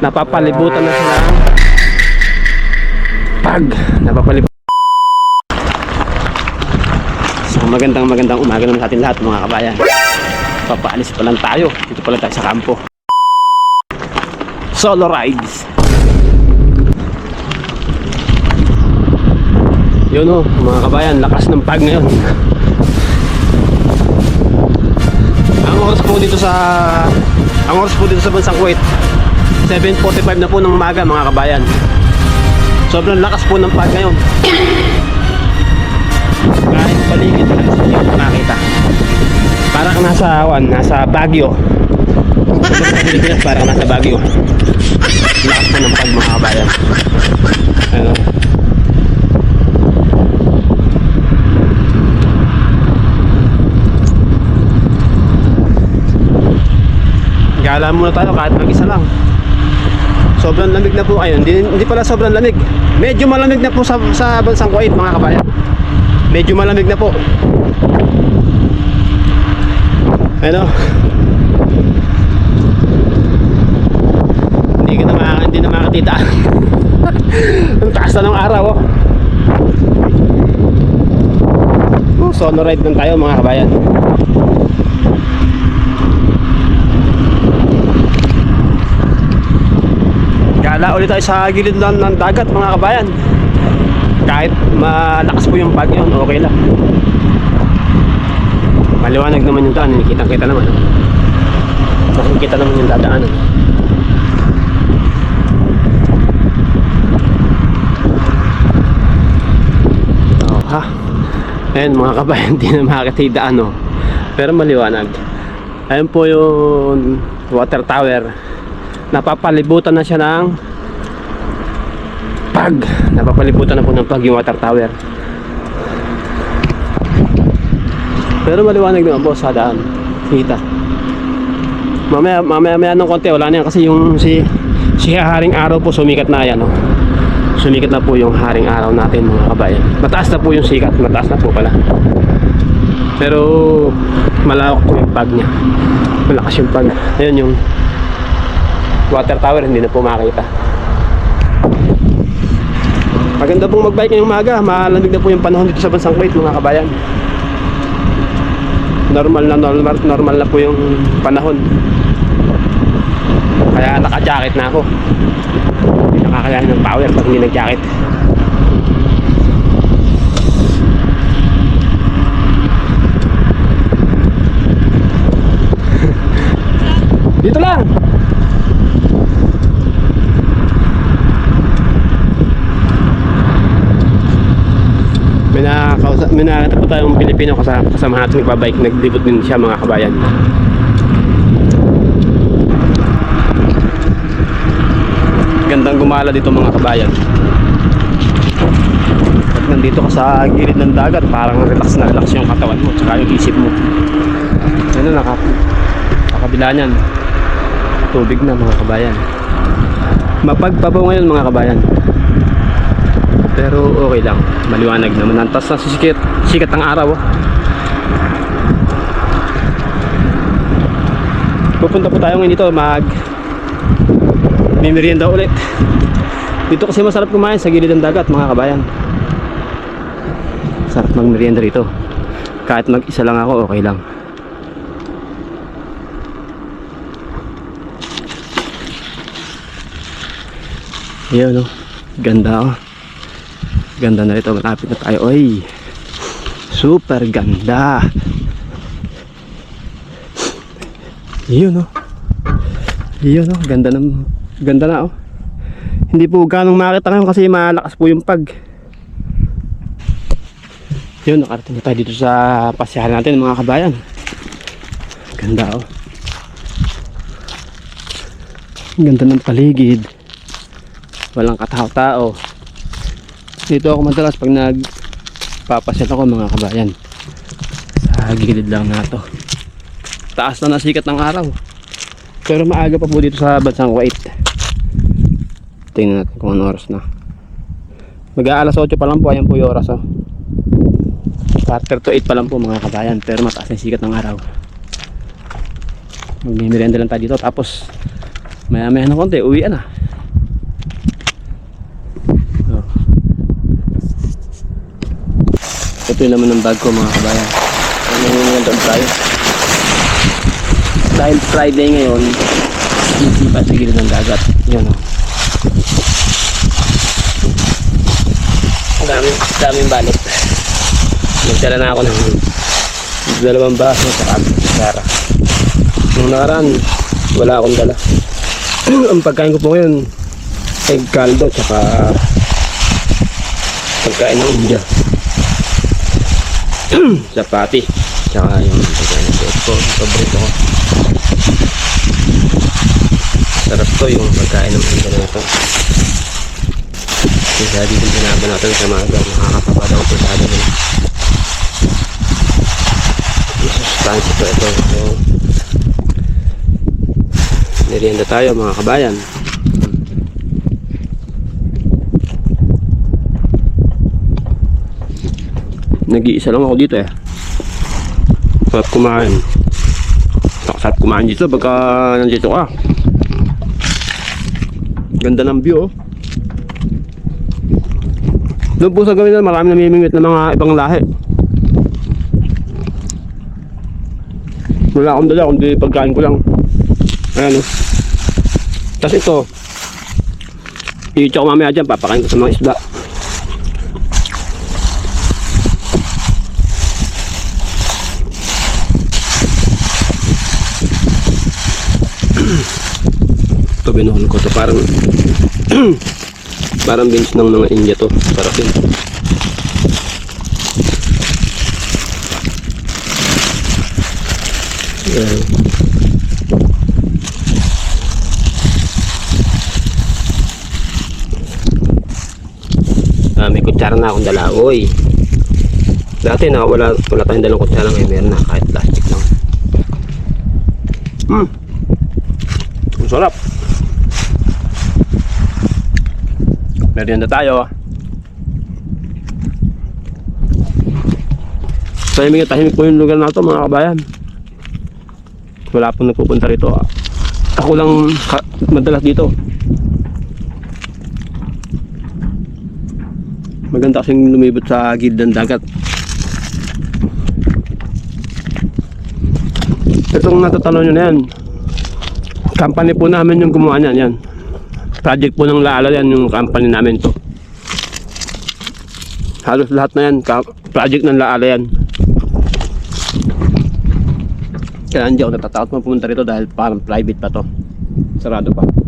napapalibutan na sila pag. Napapalibutan so magandang magandang umaga naman sa atin lahat mga kabayan. Papaalis pa lang tayo. Dito pa lang tayo sa kampo. Solo rides. Yun o mga kabayan lakas ng pag ngayon ang oras po dito sa ang oras po dito sa bansang Kuwait 7.45 na po ng umaga mga kabayan. Sobrang lakas po ng pag ngayon. Kahit paligid halos hindi ko nakita para kang nasa awan nasa Baguio. Pilipinas para kang nasa Baguio. Lakas po ng pag mga kabayan. Ano? Gala muna tayo kahit mag-isa lang. Sobrang lamig na po ngayon. Hindi, hindi pala sobrang lamig. Medyo malamig na po sa, sa bansang Kuwait mga kabayan. Medyo malamig na po. Ano? Hindi ka na maka, hindi na makakita. Ang taas na ng araw oh. Oh, solo ride lang tayo mga kabayan. Gala ulit tayo sa gilid lang ng dagat mga kabayan. Kahit malakas po yung pag yun, okay lang. Maliwanag naman yung daan, nakikita kita naman. Nakikita naman yung dadaanan. Oh, ha? Ayan mga kabayan, hindi na makakita yung daan oh. Pero maliwanag. Ayan po yung water tower napapalibutan na siya ng pag. Napapalibutan na po ng pag yung water tower. Pero maliwanag naman po sa daan. Kita. Mamaya mamaya maya ng konti wala na yan. Kasi yung si si haring araw po sumikat na yan oh. sumikat na po yung haring araw natin mga kabayan. Mataas na po yung sikat. Mataas na po pala. Pero malawak po yung pag niya. Malakas yung pag. Ayun yung water tower hindi na po makita maganda pong magbike ngayong umaga. Malamig na po yung panahon dito sa bansang Kuwait mga kabayan. Normal na normal, normal na po yung panahon. Kaya naka jacket na ako. Hindi nakakayanin ng power pag hindi nag jacket dito lang may nakakausap, may nakita po tayong Pilipino kasama, kasama natin nagbabike, naglibot din siya mga kabayan. Gandang gumala dito mga kabayan. Pag nandito ka sa gilid ng dagat, parang relax na relax yung katawan mo, tsaka yung isip mo. Ano, naka, nakabila niyan. Tubig na mga kabayan. Mapagpabaw ngayon mga kabayan. Pero okay lang, maliwanag naman. Antas na sisikit, sikat ang araw. oh. Pupunta po tayo ngayon dito mag may merienda ulit. Dito kasi masarap kumain sa gilid ng dagat mga kabayan. Sarap mag merienda rito. Kahit mag-isa lang ako, okay lang. Ayan oh. Ganda oh. Ganda na rito. Malapit na tayo. Oy. Super ganda. Yun oh. Yun oh. Ganda ng ganda na oh. Hindi po ganong makita ngayon kasi malakas po yung pag. Yun, nakarating na tayo dito sa pasyahan natin mga kabayan. Ganda oh. Ganda ng paligid. Walang katao-tao. Dito ako madalas pag nagpapasyal ako mga kabayan. Sa gilid lang na to. Taas na nasikat ng araw. Pero maaga pa po dito sa bansang Kuwait. Tingnan natin kung ano oras na. Mag-aalas 8 pa lang po. Ayan po yung oras. Oh. Quarter to 8 pa lang po mga kabayan. Pero mataas na sikat ng araw. Magmimerienda lang tayo dito. Tapos Maya maya na konti, uwi na. Ito yung laman ng bag ko mga kabayan. Ano yung doon tayo? Dahil Friday ngayon, hindi pa sa gilid ng dagat. Yan o. Ang daming, daming balot. Nagdala na ako ng dalawang baso sa Sara. Nung nakaraan, wala akong dala. Ang pagkain ko po ngayon, egg caldo, tsaka pagkain ng India. Chapati, tsaka yung pagkain ng ko, yung paborito ko. Sarap to yung pagkain ng India na ito. Kasi dito sinabi natin sa mga nakakapapa daw ito sa atin. Masustansya to ito. So, Merienda tayo mga kabayan. Nag-iisa lang ako dito eh. Sarap kumain. Sarap kumain dito pagka nandito ka. Ganda ng view oh. Doon po sa gawin na marami namimingwit ng mga ibang lahi. Wala akong dala kundi pagkain ko lang. Ayan o. Tapos ito, ko mamaya dyan, papakain ko sa mga isda. Binuhol ko to parang parang beans ng mga India to sarap yun Ayan. Ah, may kutsara na akong dala. Uy. Dati na wala wala tayong dalang kutsara ngayon meron na kahit plastic lang. Hmm. Ang sarap. Merienda tayo. Tahimik tahimik po yung lugar na ito mga kabayan. Wala pong nagpupunta rito. Ako lang madalas dito. Maganda kasing lumibot sa gilid ng dagat. Itong natatalo nyo na yan. Company po namin yung gumawa niyan. Yan. Project po ng Laala yan yung company namin to. Halos lahat na yan. Project ng Laala yan. Kaya hindi ako natatakot pumunta rito dahil parang private pa to. Sarado pa.